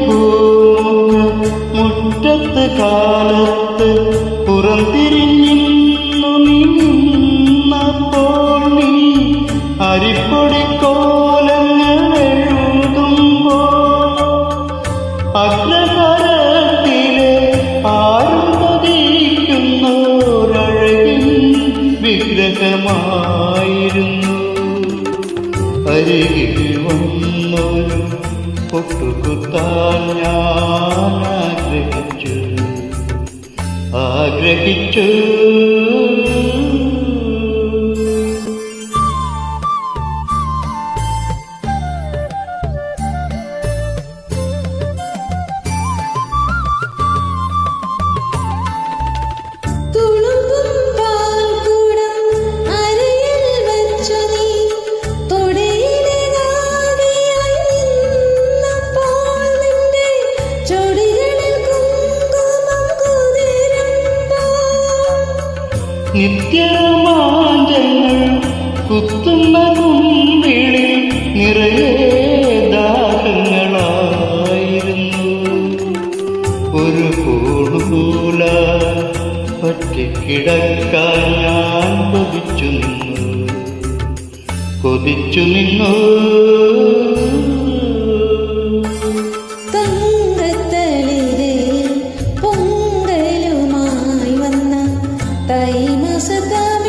പുലരിപ്പൂമുഖ മുറ്റത്ത് കാലത്ത് പുറംതിരിഞ്ഞിന്നു നിന്നപ്പോൾ നീ അരിപ്പൊടി കോലങ്ങൾ എഴുതുമ്പോൾ അഗ്രഹരത്തിലെ ആരും പതിക്കുന്നോരഴകിൻ വിഗ്രഹമായിരുന്നു. അരികിൽ വന്നൊരു പൊട്ടുകുത്താൻ ഞാൻ ആഗ്രഹിച്ചു. ആഗ്രഹിച്ചു. നിത്യമാഞ്ചങ്ങൾ കുത്തുന്ന കുമ്പിളിൽ നിറയെ ദാഹങ്ങളായിരുന്നു. ഒരു കൂടുകൂല പറ്റിക്കിടക്കാൻ ഞാൻ കൊതിച്ചു നിന്നു. കൊതിച്ചു നിന്നു. I famous about